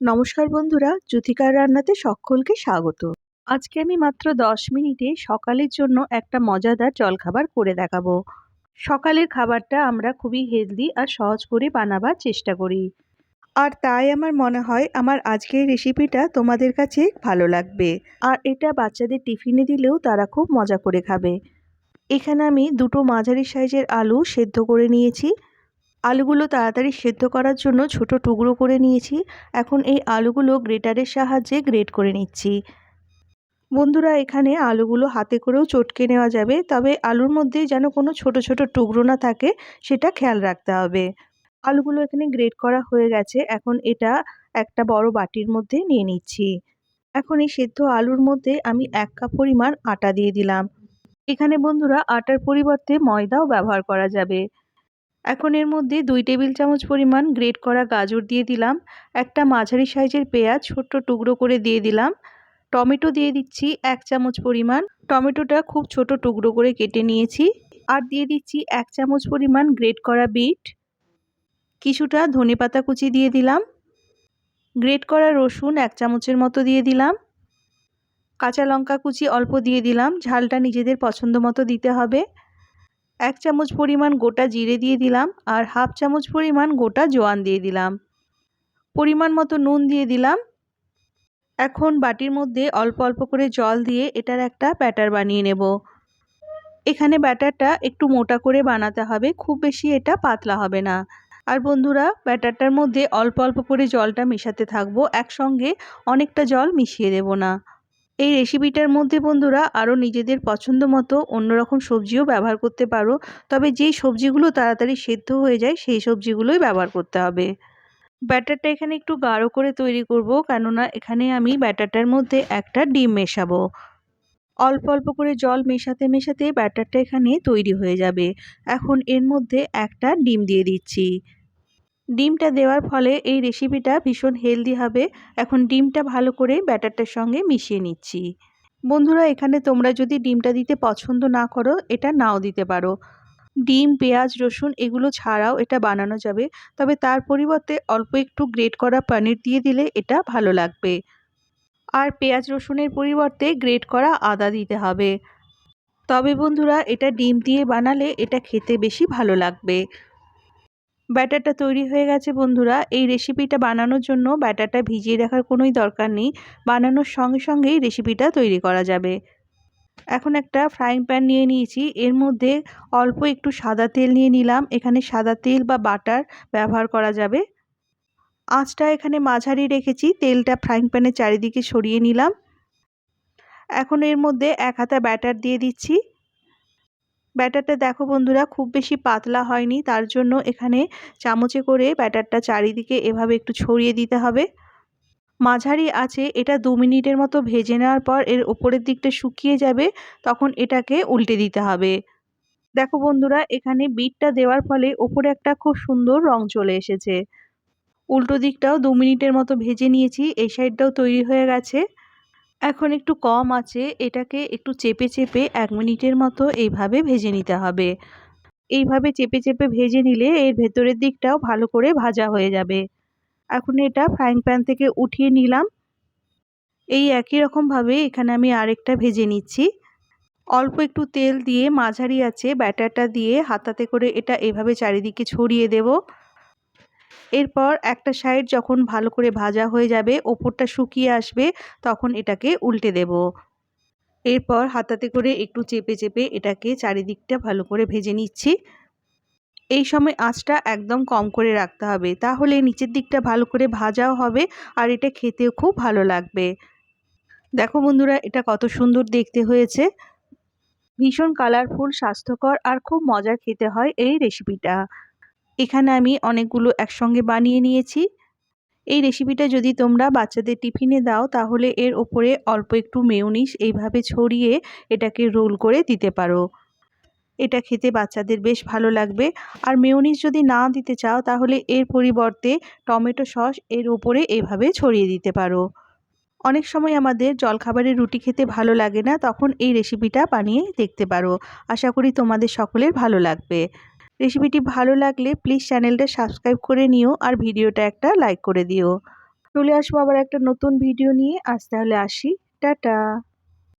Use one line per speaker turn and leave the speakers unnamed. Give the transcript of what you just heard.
নমস্কার বন্ধুরা, জ্যোতিকার রান্নাতে সকলকে স্বাগত। আজকে আমি মাত্র দশ মিনিটে সকালের জন্য একটা মজাদার জলখাবার করে দেখাবো। সকালের খাবারটা আমরা খুবই হেলদি আর সহজ করে বানাবার চেষ্টা করি। আর তাই আমার মনে হয় আমার আজকের রেসিপিটা তোমাদের কাছে ভালো লাগবে। আর এটা বাচ্চাদের টিফিনে দিলেও তারা খুব মজা করে খাবে। এখানে আমি দুটো মাঝারি সাইজের আলু সেদ্ধ করে নিয়েছি। আলুগুলো তাড়াতাড়ি সেদ্ধ করার জন্য ছোট টুকরো করে নিয়েছি। এখন এই আলুগুলো গ্রেটারের সাহায্যে গ্রেট করে নিচ্ছি। বন্ধুরা, এখানে আলুগুলো হাতে করেও চটকে নেওয়া যাবে, তবে আলুর মধ্যে যেন কোনো ছোট ছোট টুকরো না থাকে, সেটা খেয়াল রাখতে হবে। আলুগুলো এখানে গ্রেট করা হয়ে গেছে, এখন এটা একটা বড় বাটির মধ্যে নিয়ে নিচ্ছি। এখন এই সেদ্ধ আলুর মধ্যে আমি এক কাপ পরিমাণ আটা দিয়ে দিলাম। এখানে বন্ধুরা, আটার পরিবর্তে ময়দাও ব্যবহার করা যাবে। এখন এর মধ্যে দুই টেবিল চামচ পরিমাণ গ্রেট করা গাজর দিয়ে দিলাম, একটা মাঝারি সাইজের পেঁয়াজ ছোট্ট টুকরো করে দিয়ে দিলাম, টমেটো দিয়ে দিচ্ছি এক চামচ পরিমাণ, টমেটোটা খুব ছোট টুকরো করে কেটে নিয়েছি, আর দিয়ে দিচ্ছি এক চামচ পরিমাণ গ্রেট করা বিট, কিছুটা ধনে পাতা কুচি দিয়ে দিলাম, গ্রেট করা রসুন এক চামচের মতো দিয়ে দিলাম, কাঁচা লঙ্কা কুচি অল্প দিয়ে দিলাম, ঝালটা নিজেদের পছন্দ মতো দিতে হবে এক চামচ পরিমাণ গোটা জিরে দিয়ে দিলাম আর হাফ চামচ পরিমাণ গোটা জোয়ান দিয়ে দিলাম। পরিমাণ মতো নুন দিয়ে দিলাম। এখন বাটির মধ্যে অল্প অল্প করে জল দিয়ে এটার একটা ব্যাটার বানিয়ে নেব। এখানে ব্যাটারটা একটু মোটা করে বানাতে হবে, খুব বেশি এটা পাতলা হবে না। আর বন্ধুরা, ব্যাটারটার মধ্যে অল্প অল্প করে জলটা মেশাতে থাকব, একসঙ্গে অনেকটা জল মিশিয়ে দেব না। এই রেসিপিটার মধ্যে বন্ধুরা আরও নিজেদের পছন্দ মতো অন্যরকম সবজিও ব্যবহার করতে পারো। তবে যেই সবজিগুলো তাড়াতাড়ি সেদ্ধ হয়ে যায়, সেই সবজিগুলোই ব্যবহার করতে হবে। ব্যাটারটা এখানে একটু গাঢ় করে তৈরি করব, কেননা এখানে আমি ব্যাটারটার মধ্যে একটা ডিম মেশাবো। অল্প অল্প করে জল মেশাতে মেশাতে ব্যাটারটা এখানে তৈরি হয়ে যাবে। এখন এর মধ্যে একটা ডিম দিয়ে দিচ্ছি। ডিমটা দেওয়ার ফলে এই রেসিপিটা ভীষণ হেলদি হবে। এখন ডিমটা ভালো করে ব্যাটারটার সঙ্গে মিশিয়ে নিচ্ছি। বন্ধুরা, এখানে তোমরা যদি ডিমটা দিতে পছন্দ না করো, এটা নাও দিতে পারো। ডিম, পেঁয়াজ, রসুন এগুলো ছাড়াও এটা বানানো যাবে। তবে তার পরিবর্তে অল্প একটু গ্রেট করা পনির দিয়ে দিলে এটা ভালো লাগবে। আর পেঁয়াজ, রসুনের পরিবর্তে গ্রেট করা আদা দিতে হবে। তবে বন্ধুরা, এটা ডিম দিয়ে বানালে এটা খেতে বেশি ভালো লাগবে। ব্যাটারটা তৈরি হয়ে গেছে, বন্ধুরা। এই রেসিপিটা বানানোর জন্য ব্যাটারটা ভিজিয়ে রাখার কোনোই দরকার নেই। বানানোর সঙ্গে সঙ্গেই রেসিপিটা তৈরি করা যাবে। এখন একটা ফ্রাইং প্যান নিয়ে নিয়েছি। এর মধ্যে অল্প একটু সাদা তেল নিয়ে নিলাম। এখানে সাদা তেল বা বাটার ব্যবহার করা যাবে। আঁচটা এখানে মাঝারি রেখেছি। তেলটা ফ্রাইং প্যানের চারিদিকে সরিয়ে নিলাম। এখন এর মধ্যে এক হাতা ব্যাটার দিয়ে দিচ্ছি। ব্যাটারটা দেখো বন্ধুরা খুব বেশি পাতলা হয়নি, তার জন্য এখানে চামচে করে ব্যাটারটা চারিদিকে এভাবে একটু ছড়িয়ে দিতে হবে। মাঝারি আছে, এটা দু মিনিটের মতো ভেজে নেওয়ার পর এর ওপরের দিকটা শুকিয়ে যাবে, তখন এটাকে উল্টে দিতে হবে। দেখো বন্ধুরা, এখানে বিটটা দেওয়ার ফলে ওপরে একটা খুব সুন্দর রং চলে এসেছে। উল্টো দিকটাও দু মিনিটের মতো ভেজে নিয়েছি, এই সাইডটাও তৈরি হয়ে গেছে। এখন একটু কম আছে, এটাকে একটু চেপে চেপে এক মিনিটের মতো এইভাবে ভেজে নিতে হবে। এইভাবে চেপে চেপে ভেজে নিলে এর ভেতরের দিকটাও ভালো করে ভাজা হয়ে যাবে। এখন এটা ফ্রাইং প্যান থেকে উঠিয়ে নিলাম। এই একই রকমভাবে এখানে আমি আরেকটা ভেজে নিচ্ছি। অল্প একটু তেল দিয়ে মাঝারি আছে ব্যাটারটা দিয়ে হাতাতে করে এটা এভাবে চারিদিকে ছড়িয়ে দেব। এরপর একটা সাইড যখন ভালো করে ভাজা হয়ে যাবে, ওপরটা শুকিয়ে আসবে, তখন এটাকে উল্টে দেব। এরপর হাতাতে করে একটু চেপে চেপে এটাকে চারিদিকটা ভালো করে ভেজে নিচ্ছি। এই সময় আঁচটা একদম কম করে রাখতে হবে, তাহলে নিচের দিকটা ভালো করে ভাজাও হবে আর এটা খেতেও খুব ভালো লাগবে। দেখো বন্ধুরা, এটা কত সুন্দর দেখতে হয়েছে। ভীষণ কালারফুল স্বাস্থ্যকর আর খুব মজার খেতে হয় এই রেসিপিটা এখানে আমি অনেকগুলো একসঙ্গে বানিয়ে নিয়েছি। এই রেসিপিটা যদি তোমরা বাচ্চাদের টিফিনে দাও, তাহলে এর ওপরে অল্প একটু মেয়নিস এইভাবে ছড়িয়ে এটাকে রোল করে দিতে পারো। এটা খেতে বাচ্চাদের বেশ ভালো লাগবে। আর মেয়নিস যদি না দিতে চাও, তাহলে এর পরিবর্তে টমেটো সস এর ওপরে এভাবে ছড়িয়ে দিতে পারো। অনেক সময় আমাদের জলখাবারের রুটি খেতে ভালো লাগে না, তখন এই রেসিপিটা বানিয়ে দেখতে পারো। আশা করি তোমাদের সকলের ভালো লাগবে। রেসিপিটি ভালো লাগলে প্লিজ চ্যানেলটা সাবস্ক্রাইব করে নিও আর ভিডিওটা একটা লাইক করে দিও। চলে আসব আবার একটা নতুন ভিডিও নিয়ে। আজ তাহলে আসি। টাটা!